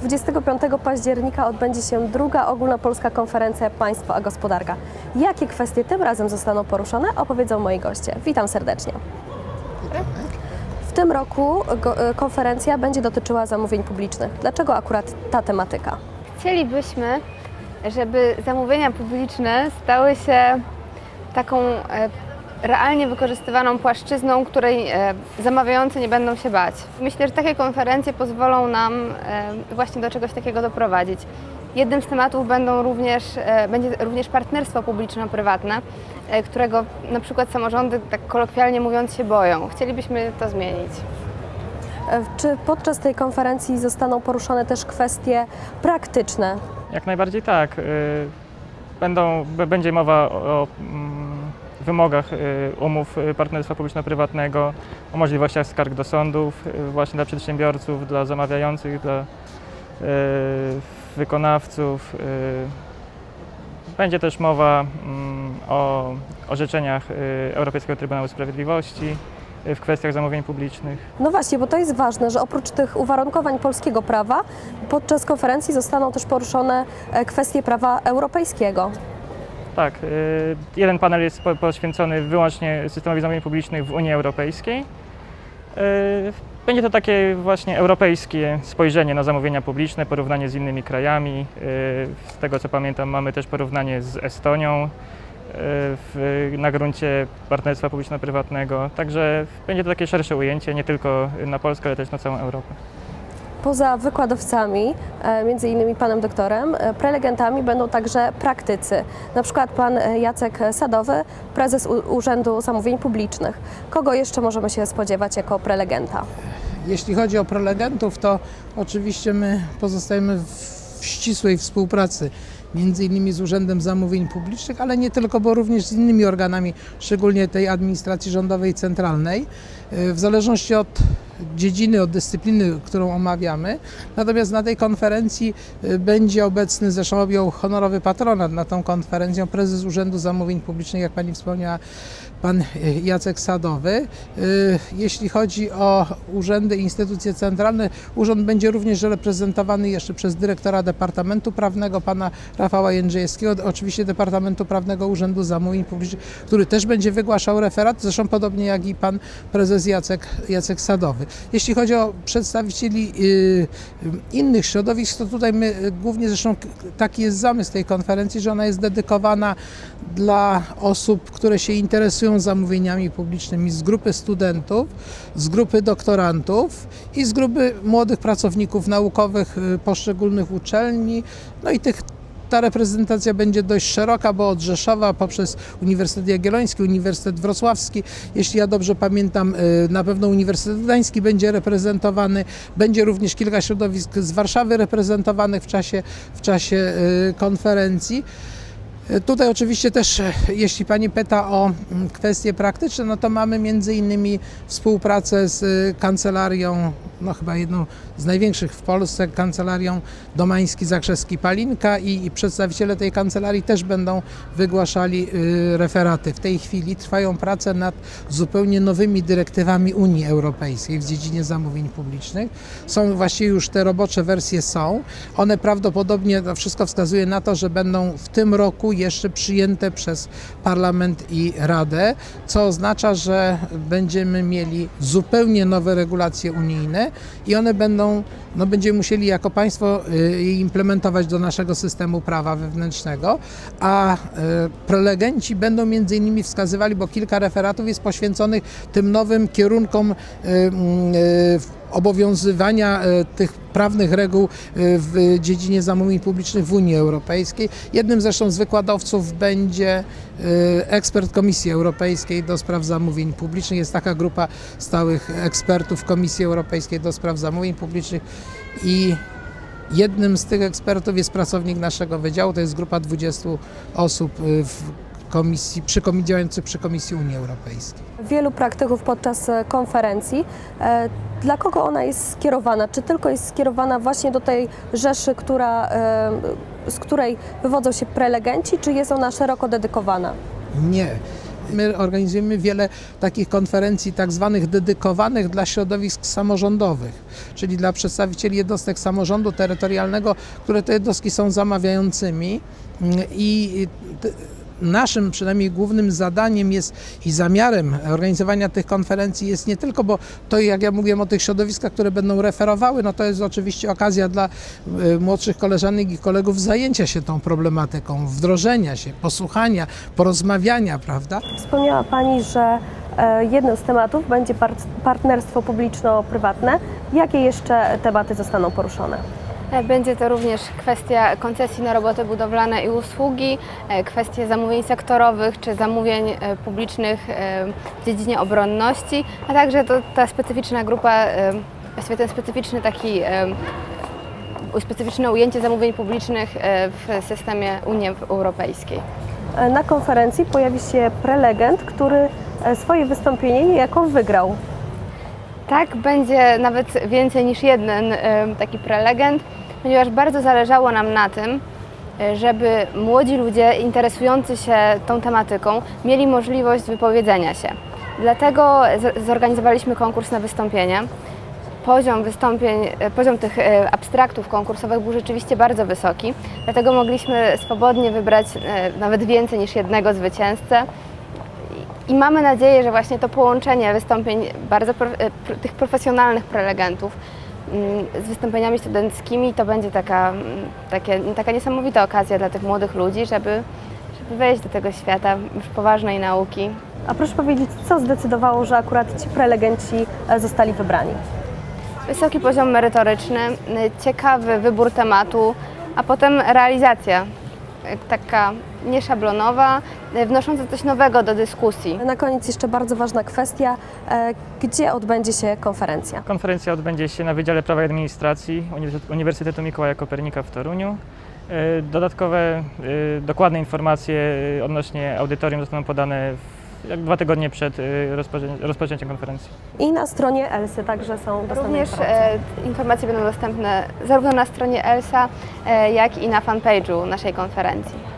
25 października odbędzie się druga ogólnopolska konferencja Państwo a Gospodarka. Jakie kwestie tym razem zostaną poruszone, opowiedzą moi goście. Witam serdecznie. W tym roku e, konferencja będzie dotyczyła zamówień publicznych. Dlaczego akurat ta tematyka? Chcielibyśmy, żeby zamówienia publiczne stały się taką e, realnie wykorzystywaną płaszczyzną, której e, zamawiający nie będą się bać. Myślę, że takie konferencje pozwolą nam e, właśnie do czegoś takiego doprowadzić. Jednym z tematów będą również, e, będzie również partnerstwo publiczno-prywatne, którego na przykład samorządy, tak kolokwialnie mówiąc, się boją. Chcielibyśmy to zmienić. Czy podczas tej konferencji zostaną poruszone też kwestie praktyczne? Jak najbardziej tak. Y, Będą, będzie mowa o, o wymogach y, umów y, partnerstwa publiczno-prywatnego, o możliwościach skarg do sądów, y, właśnie dla przedsiębiorców, dla zamawiających, dla wykonawców. Będzie też mowa mm, o orzeczeniach Europejskiego Trybunału Sprawiedliwości w kwestiach zamówień publicznych. No właśnie, bo to jest ważne, że oprócz tych uwarunkowań polskiego prawa, podczas konferencji zostaną też poruszone e, kwestie prawa europejskiego. Tak, y, jeden panel jest po- poświęcony wyłącznie systemowi zamówień publicznych w Unii Europejskiej. Y, Będzie to takie właśnie europejskie spojrzenie na zamówienia publiczne, porównanie z innymi krajami. Y, Z tego co pamiętam mamy też porównanie z Estonią w, na gruncie partnerstwa publiczno-prywatnego. Także będzie to takie szersze ujęcie, nie tylko na Polskę, ale też na całą Europę. Poza wykładowcami, e, między innymi panem doktorem, e, prelegentami będą także praktycy. Na przykład pan e, Jacek Sadowy, prezes Urzędu Zamówień Publicznych. Kogo jeszcze możemy się spodziewać jako prelegenta? Jeśli chodzi o prelegentów, to oczywiście my pozostajemy w ścisłej współpracy między innymi z Urzędem Zamówień Publicznych, ale nie tylko, bo również z innymi organami, szczególnie tej administracji rządowej centralnej, w zależności od dziedziny, od dyscypliny, którą omawiamy. Natomiast na tej konferencji e, będzie obecny, zresztą objął honorowy patronat na tą konferencją prezes Urzędu Zamówień Publicznych, jak pani wspomniała, pan e, Jacek Sadowy. E, Jeśli chodzi o urzędy i instytucje centralne, urząd będzie również reprezentowany jeszcze przez dyrektora Departamentu Prawnego, pana Rafała Jędrzejewskiego, oczywiście Departamentu Prawnego Urzędu Zamówień Publicznych, który też będzie wygłaszał referat, zresztą podobnie jak i pan prezes Jacek, Jacek Sadowy. Jeśli chodzi o przedstawicieli y, y, innych środowisk, to tutaj my y, głównie zresztą taki jest zamysł tej konferencji, że ona jest dedykowana dla osób, które się interesują zamówieniami publicznymi z grupy studentów, z grupy doktorantów i z grupy młodych pracowników naukowych poszczególnych uczelni. No i tych ta reprezentacja będzie dość szeroka, bo od Rzeszowa poprzez Uniwersytet Jagielloński, Uniwersytet Wrocławski, jeśli ja dobrze pamiętam, y, na pewno Uniwersytet Gdański będzie reprezentowany. Będzie również kilka środowisk z Warszawy reprezentowanych w czasie, w czasie y, konferencji. Tutaj oczywiście też, e, jeśli Pani pyta o mm, kwestie praktyczne, no to mamy między innymi współpracę z y, kancelarią, no chyba jedną z największych w Polsce, kancelarią Domański, Zakrzewski, Palinka i, i przedstawiciele tej kancelarii też będą wygłaszali y, referaty. W tej chwili trwają prace nad zupełnie nowymi dyrektywami Unii Europejskiej w dziedzinie zamówień publicznych. Są właściwie już te robocze wersje są. One prawdopodobnie, to wszystko wskazuje na to, że będą w tym roku jeszcze przyjęte przez Parlament i Radę, co oznacza, że będziemy mieli zupełnie nowe regulacje unijne i one będą, no będziemy musieli jako państwo y, je implementować do naszego systemu prawa wewnętrznego, a y, prelegenci będą między innymi wskazywali, bo kilka referatów jest poświęconych tym nowym kierunkom y, mm, y, obowiązywania e, tych prawnych reguł e, w dziedzinie zamówień publicznych w Unii Europejskiej. Jednym zresztą z wykładowców będzie e, ekspert Komisji Europejskiej do spraw zamówień publicznych. Jest taka grupa stałych ekspertów Komisji Europejskiej do spraw zamówień publicznych i jednym z tych ekspertów jest pracownik naszego wydziału, to jest grupa 20 osób w komisji, przy, działających przy Komisji Unii Europejskiej. Wielu praktyków podczas e, konferencji. E, Dla kogo ona jest skierowana? Czy tylko jest skierowana właśnie do tej rzeszy, która, e, z której wywodzą się prelegenci, czy jest ona szeroko dedykowana? Nie. My organizujemy wiele takich konferencji tak zwanych dedykowanych dla środowisk samorządowych, czyli dla przedstawicieli jednostek samorządu terytorialnego, które te jednostki są zamawiającymi Mm, i Naszym przynajmniej głównym zadaniem jest i zamiarem organizowania tych konferencji jest nie tylko, bo to jak ja mówiłem o tych środowiskach, które będą referowały, no to jest oczywiście okazja dla y, młodszych koleżanek i kolegów zajęcia się tą problematyką, wdrożenia się, posłuchania, porozmawiania, prawda? Wspomniała Pani, że e, jednym z tematów będzie par- partnerstwo publiczno-prywatne. Jakie jeszcze tematy zostaną poruszone? E, Będzie to również kwestia koncesji na roboty budowlane i usługi, e, kwestie zamówień sektorowych czy zamówień e, publicznych w dziedzinie obronności, a także to, ta specyficzna grupa, właściwie ten specyficzny taki specyficzne ujęcie zamówień publicznych w systemie Unii Europejskiej. Na konferencji pojawi się prelegent, który swoje wystąpienie niejako wygrał. Tak, będzie nawet więcej niż jeden e, taki prelegent, ponieważ bardzo zależało nam na tym, e, żeby młodzi ludzie interesujący się tą tematyką mieli możliwość wypowiedzenia się. Dlatego zorganizowaliśmy konkurs na wystąpienie. Poziom wystąpień, e, poziom tych abstraktów konkursowych był rzeczywiście bardzo wysoki, dlatego mogliśmy swobodnie wybrać nawet więcej niż jednego zwycięzcę. I mamy nadzieję, że właśnie to połączenie wystąpień bardzo pro, e, pro, tych profesjonalnych prelegentów mm, z wystąpieniami studenckimi to będzie taka, mm, takie, taka niesamowita okazja dla tych młodych ludzi, żeby, żeby wejść do tego świata już poważnej nauki. A proszę powiedzieć, co zdecydowało, że akurat ci prelegenci e, zostali wybrani? Wysoki poziom merytoryczny, y, ciekawy wybór tematu, a potem realizacja taka nieszablonowa, y, wnosząca coś nowego do dyskusji. Na koniec jeszcze bardzo ważna kwestia, e, gdzie odbędzie się konferencja? Konferencja odbędzie się na Wydziale Prawa i Administracji Uniwersytetu- Mikołaja Kopernika w Toruniu. E, Dodatkowe, e, dokładne informacje e, odnośnie audytorium zostaną podane w, jak dwa tygodnie przed rozpoczę- rozpoczęciem konferencji. I na stronie Elsy także są dostępne Również informacje. e, informacje będą dostępne zarówno na stronie ELSA, e, jak i na fanpage'u naszej konferencji.